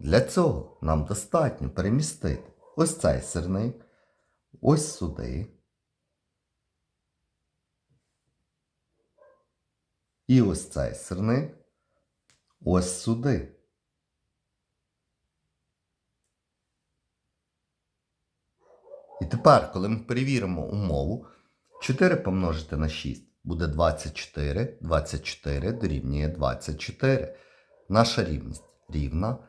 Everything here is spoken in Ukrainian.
Для цього нам достатньо перемістити ось цей сирник, ось сюди. І ось цей сирник ось сюди. І тепер, коли ми перевіримо умову, 4 помножити на 6 буде 24, 24 дорівнює 24. Наша рівність рівна.